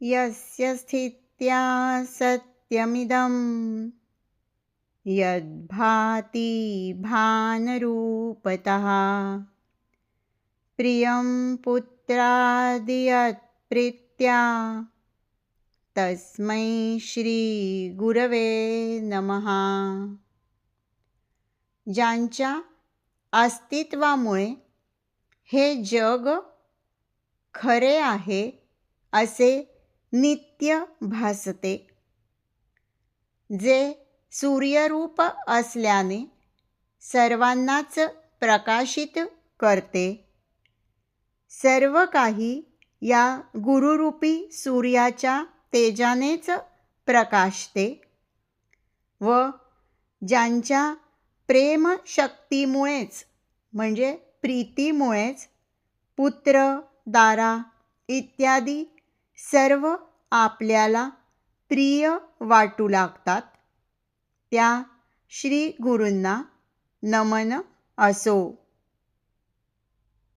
यस्य स्थित्या सत्यमिदं यद्भाति भानरूपतः। प्रियं पुत्रादियत्प्रीत्या तस्मै श्रीगुरवे नमः। ज्यांच्या अस्तित्वामुळे हे जग खरे आहे असे नित्य भासते. जे सूर्यरूप असल्याने सर्वांनाच प्रकाशित करते. सर्व काही या गुरुरूपी सूर्याच्या तेजानेच प्रकाशते व ज्यांच्या प्रेमशक्तीमुळेच म्हणजे प्रीतीमुळेच पुत्र दारा इत्यादी सर्व आपल्याला प्रिय वाटू लागतात. त्या श्री गुरूंना नमन असो.